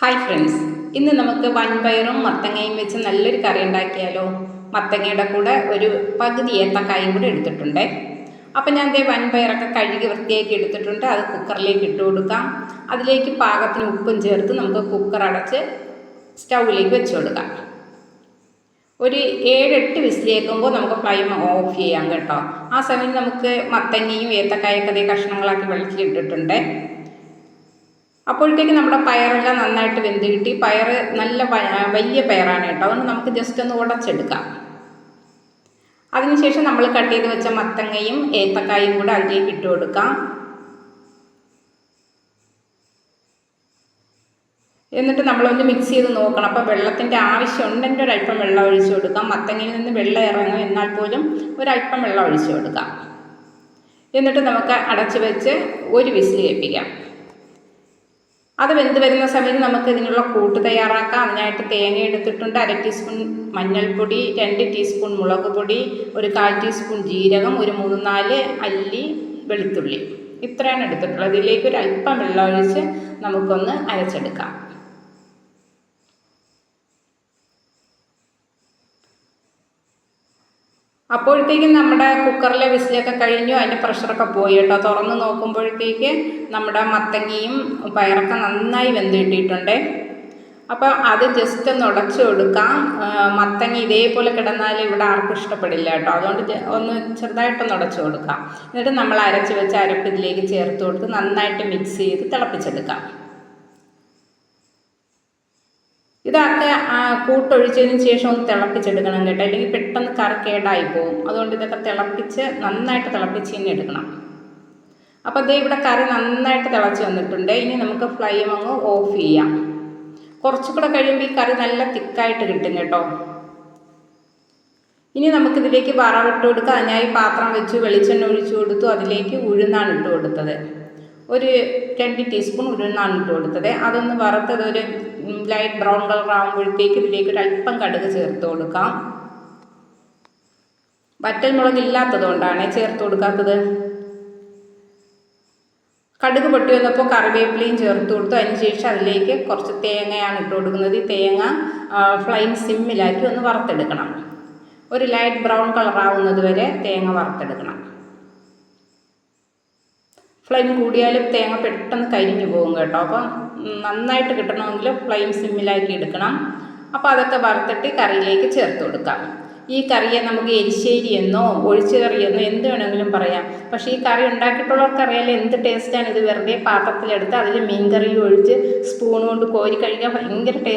Hi friends ഇന്ന് നമുക്ക് വൻപയറും മത്തങ്ങയും വെച്ച് നല്ലൊരു കറി ഉണ്ടാക്കിയാലോ? മത്തങ്ങയുടെ കൂടെ ഒരു പകുതി ഏത്തക്കായും കൂടെ എടുത്തിട്ടുണ്ട്. അപ്പം ഞാൻ ദേ വൻപയറൊക്കെ കഴുകി വൃത്തിയാക്കി എടുത്തിട്ടുണ്ട്. അത് കുക്കറിലേക്ക് ഇട്ട് കൊടുക്കാം. അതിലേക്ക് പാകത്തിന് ഉപ്പും ചേർത്ത് നമുക്ക് കുക്കർ അടച്ച് സ്റ്റൗവിലേക്ക് വെച്ച് കൊടുക്കാം. ഒരു ഏഴെട്ട് വിസിലേക്കുമ്പോൾ നമുക്ക് ഫ്ലെയിം ഓഫ് ചെയ്യാം കേട്ടോ. ആ സമയം നമുക്ക് മത്തങ്ങയും ഏത്തക്കായൊക്കെ അതേ കഷ്ണങ്ങളാക്കി വെള്ളത്തിലിട്ടിട്ടുണ്ട്. അപ്പോഴത്തേക്ക് നമ്മുടെ പയറെല്ലാം നന്നായിട്ട് വെന്ത് കിട്ടി. പയർ നല്ല വലിയ പയറാണ് കേട്ടോ. അതുകൊണ്ട് നമുക്ക് ജസ്റ്റ് ഒന്ന് ഉടച്ചെടുക്കാം. അതിനുശേഷം നമ്മൾ കട്ട് ചെയ്ത് വെച്ച മത്തങ്ങയും ഏത്തക്കായും കൂടെ അതിലേക്ക് ഇട്ട് കൊടുക്കാം. എന്നിട്ട് നമ്മളൊന്ന് മിക്സ് ചെയ്ത് നോക്കണം. അപ്പോൾ വെള്ളത്തിന്റെ ആവശ്യം ഉണ്ടെങ്കിൽ ഒരല്പം വെള്ളം ഒഴിച്ചു കൊടുക്കാം. മത്തങ്ങയിൽ നിന്ന് വെള്ളം ഇറങ്ങും എന്നാൽ പോലും ഒരല്പം വെള്ളം ഒഴിച്ചു കൊടുക്കാം. എന്നിട്ട് നമുക്ക് അടച്ചു വെച്ച് ഒരു വിസിൽ കേൾപ്പിക്കാം. അത് വെന്ത് വരുന്ന സമയത്ത് നമുക്ക് ഇതിനുള്ള കൂട്ട് തയ്യാറാക്കാം. അതിനായിട്ട് തേങ്ങ എടുത്തിട്ടുണ്ട്. അര ടീസ്പൂൺ മഞ്ഞൾപ്പൊടി രണ്ട് ടീസ്പൂൺ മുളക് പൊടി ഒരു കാൽ ടീസ്പൂൺ ജീരകം ഒരു മൂന്ന് നാല് അല്ലി വെളുത്തുള്ളി. ഇത്രയാണ് എടുത്തിട്ടുള്ളത്. ഇതിലേക്ക് ഒരു അല്പം വെള്ളം ഒഴിച്ച് നമുക്കൊന്ന് അരച്ചെടുക്കാം. അപ്പോഴത്തേക്കും നമ്മുടെ കുക്കറിലെ വിസിലൊക്കെ കഴിഞ്ഞു അതിന്റെ പ്രഷറൊക്കെ പോയി കേട്ടോ. തുറന്ന് നോക്കുമ്പോഴത്തേക്ക് നമ്മുടെ മത്തങ്ങയും പയറൊക്കെ നന്നായി വെന്ത് കിട്ടിയിട്ടുണ്ട്. അപ്പോൾ അത് ജസ്റ്റ് ഒന്ന് ഉടച്ചു കൊടുക്കാം. മത്തങ്ങ ഇതേപോലെ കിടന്നാൽ ഇവിടെ ആർക്കും ഇഷ്ടപ്പെടില്ല കേട്ടോ. അതുകൊണ്ട് ഒന്ന് ചെറുതായിട്ടൊന്ന് ഉടച്ചു കൊടുക്കാം. എന്നിട്ട് നമ്മൾ അരച്ച് വെച്ച് അരപ്പ് ഇതിലേക്ക് ചേർത്ത് കൊടുത്ത് നന്നായിട്ട് മിക്സ് ചെയ്ത് തിളപ്പിച്ചെടുക്കാം. ഇതൊക്കെ കൂട്ടൊഴിച്ചതിന് ശേഷം ഒന്ന് തിളപ്പിച്ചെടുക്കണം കേട്ടോ. അല്ലെങ്കിൽ പെട്ടെന്ന് കറി കേടായി പോകും അതുകൊണ്ട് ഇതൊക്കെ തിളപ്പിച്ച് നന്നായിട്ട് തിളപ്പിച്ച് തന്നെ എടുക്കണം. അപ്പോൾ ദേ ഇവിടെ കറി നന്നായിട്ട് തിളച്ച് വന്നിട്ടുണ്ട്. ഇനി നമുക്ക് ഫ്ലെയിം അങ്ങ് ഓഫ് ചെയ്യാം. കുറച്ചുകൂടെ കഴിയുമ്പോൾ ഈ കറി നല്ല തിക്കായിട്ട് കിട്ടും കേട്ടോ. ഇനി നമുക്കിതിലേക്ക് വറവിട്ട് കൊടുക്കുക അതിനായി പാത്രം വെച്ച് വെളിച്ചെണ്ണ ഒഴിച്ചു കൊടുത്തു അതിലേക്ക് ഉഴുന്നാണ് ഇട്ട് കൊടുത്തത്. ഒരു രണ്ട് ടീസ്പൂൺ ഉഴുന്നാണ് ഇട്ട് കൊടുത്തത്. അതൊന്ന് വറുത്തത് ഒരു ലൈറ്റ് ബ്രൗൺ കളർ ആകുമ്പോഴത്തേക്ക് ഇതിലേക്ക് ഒരു അല്പം കടുക് ചേർത്ത് കൊടുക്കാം. വറ്റൽ മുളക് ഇല്ലാത്തതുകൊണ്ടാണ് ചേർത്ത് കൊടുക്കാത്തത്. കടുക് പൊട്ടി വന്നപ്പോൾ കറിവേപ്പിലയും ചേർത്ത് കൊടുത്തു. അതിന് ശേഷം അതിലേക്ക് കുറച്ച് തേങ്ങയാണ് ഇട്ട് കൊടുക്കുന്നത്. ഈ തേങ്ങ ഫ്ലൈം സിമ്മിലാക്കി ഒന്ന് വറുത്തെടുക്കണം. ഒരു ലൈറ്റ് ബ്രൗൺ കളർ ആവുന്നത് വരെ തേങ്ങ വറുത്തെടുക്കണം. ഫ്ലെയിം കൂടിയാലും തേങ്ങ പെട്ടെന്ന് കരിഞ്ഞു പോകും കേട്ടോ. അപ്പം നന്നായിട്ട് കിട്ടണമെങ്കിൽ ഫ്ലെയിം സിമ്മിലാക്കി എടുക്കണം. അപ്പോൾ അതൊക്കെ വറുത്തിട്ട് കറിയിലേക്ക് ചേർത്ത് കൊടുക്കാം. ഈ കറിയെ നമുക്ക് എരിശ്ശേരി എന്നോ ഒഴിച്ചു കറിയെന്നോ എന്ത് വേണമെങ്കിലും പറയാം. പക്ഷേ ഈ കറി ഉണ്ടാക്കിയിട്ടുള്ളവർക്ക് അറിയാലോ എന്ത് ടേസ്റ്റാണ് ഇത് വെറുതെ പാത്രത്തിലെടുത്ത് അതിൽ മീൻ കറി ഒഴിച്ച് സ്പൂൺ കൊണ്ട് കോരി കഴിക്കാൻ ഭയങ്കര ടേസ്റ്റ്